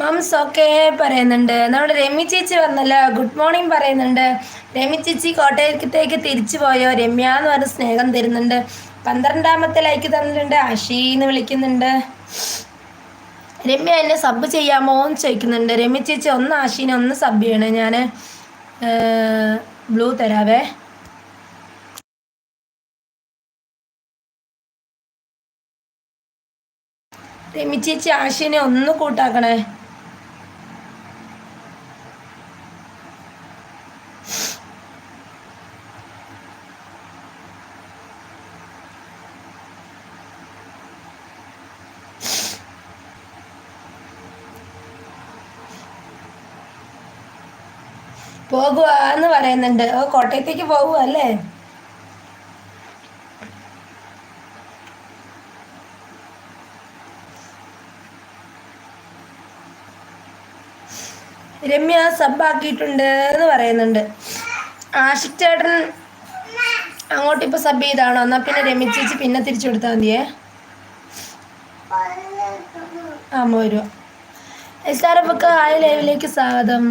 Moms okay പറയുന്നുണ്ട്. നമ്മുടെ രമ്യ ചേച്ചി വന്നല്ലോ ഗുഡ് മോർണിംഗ് പറയുന്നുണ്ട്. രമ്യ ചേച്ചി കോട്ടയത്തേക്ക് തിരിച്ചു പോയോ? രമ്യ എന്ന് പറഞ്ഞ സ്നേഹം തരുന്നുണ്ട്. പന്ത്രണ്ടാമത്തെ ലൈക്ക് തന്നിട്ടുണ്ട്. അഷി എന്ന് വിളിക്കുന്നുണ്ട്. രമ്യ എന്നെ സബ് ചെയ്യാമോ എന്ന് ചോദിക്കുന്നുണ്ട്. രമ്യ ചേച്ചി ഒന്ന് ആശീനെ ഒന്ന് സബ് ചെയ്യണേ ഞാൻ ബ്ലൂ തരാവേ. രമ്യ ചേച്ചി ആശീനെ ഒന്ന് കൂട്ടാക്കണേ. പോകുക എന്ന് പറയുന്നുണ്ട്. ഓ കോട്ടയത്തേക്ക് പോകുക അല്ലേ രമ്യ സബാക്കിയിട്ടുണ്ട് എന്ന് പറയുന്നുണ്ട്. ആഷിക് ചേട്ടൻ അങ്ങോട്ട് ഇപ്പൊ സബ് ചെയ്താണോ? എന്നാ പിന്നെ രമ്യ ചേച്ചി പിന്നെ തിരിച്ചു കൊടുത്താൽ മതിയേ. ആ പോരുക എസ് ആർ എഫ് ഒക്കെ ആയ ലൈവിലേക്ക് സ്വാഗതം.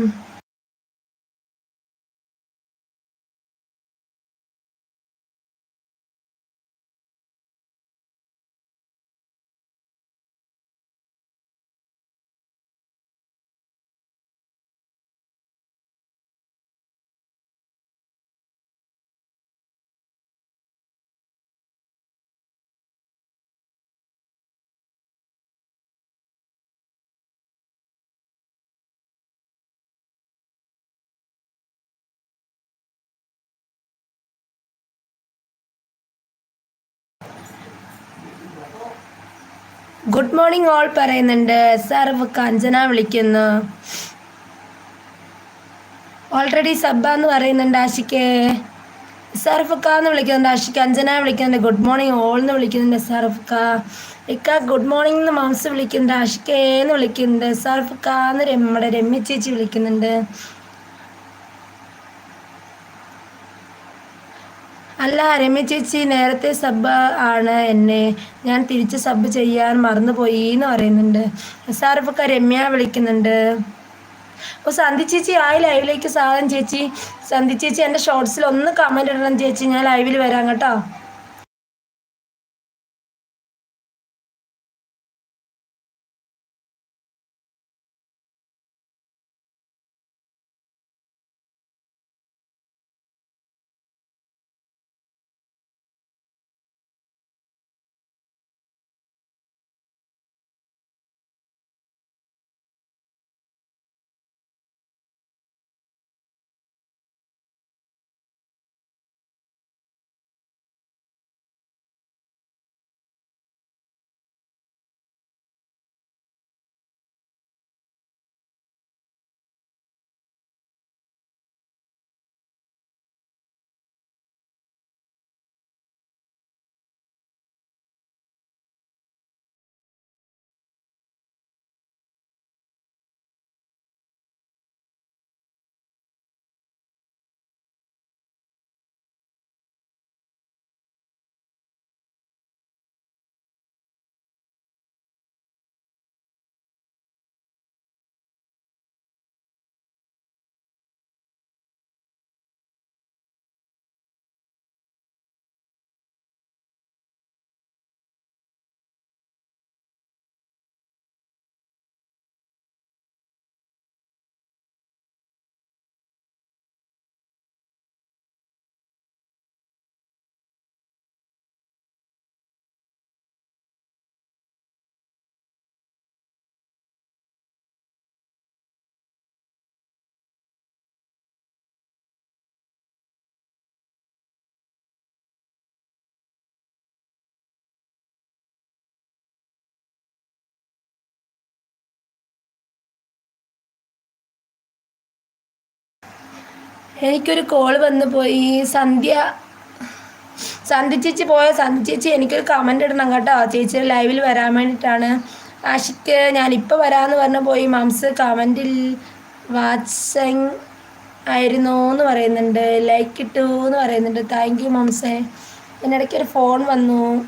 ഗുഡ് മോർണിംഗ് ഓൾ പറയുന്നുണ്ട്. സാർ കാഞ്ചന വിളിക്കുന്നു. ഓൾറെഡി സബ്ബ എന്ന് പറയുന്നുണ്ട് ആഷിക്ക്. സർഫക്ക എന്ന് വിളിക്കുന്നുണ്ട് ആഷിക്ക്. അഞ്ജന വിളിക്കുന്നുണ്ട്. ഗുഡ് മോർണിംഗ് ഓൾ എന്ന് വിളിക്കുന്നുണ്ട് സർഫക്ക ഇക്ക ഗുഡ് മോർണിംഗ് എന്ന് മാംസ് വിളിക്കുന്നുണ്ട് ആഷിക്കേ എന്ന് വിളിക്കുന്നുണ്ട്. സർഫക്ക എന്ന് നമ്മുടെ രമ്യ ചേച്ചി വിളിക്കുന്നുണ്ട്. അല്ല രമ്യ ചേച്ചി നേരത്തെ സബ് ആണ് എന്നെ. ഞാൻ തിരിച്ച് സബ് ചെയ്യാൻ മറന്നുപോയി എന്ന് പറയുന്നുണ്ട്. സാറിപ്പൊക്കെ രമ്യ വിളിക്കുന്നുണ്ട്. അപ്പോൾ സന്ധി ചേച്ചി ആ ലൈവിലേക്ക് സാധനം ചേച്ചി. സന്ധി ചേച്ചി എന്റെ ഷോർട്സിൽ ഒന്ന് കമന്റ് ഇടണം ചേച്ചി. ഞാൻ ലൈവിൽ വരാം കേട്ടോ. എനിക്കൊരു കോൾ വന്നു പോയി. സന്ധ്യ സന്ധ്യ ചേച്ചി പോയ? സന്ധ്യ ചേച്ചി എനിക്കൊരു കമന്റ് ഇടണം കേട്ടോ. ചേച്ചിയുടെ ലൈവിൽ വരാൻ വേണ്ടിയിട്ടാണ് ആഷിക്ക് ഞാനിപ്പോൾ വരാമെന്ന് പറഞ്ഞു പോയി. മംസ് കമന്റിൽ വാച്ചിങ് ആയിരുന്നു എന്ന് പറയുന്നുണ്ട്. ലൈക്ക് ഇട്ടു എന്ന് പറയുന്നുണ്ട്. താങ്ക് യു മംസേ. ഇതിനിടയ്ക്ക് ഒരു ഫോൺ വന്നു.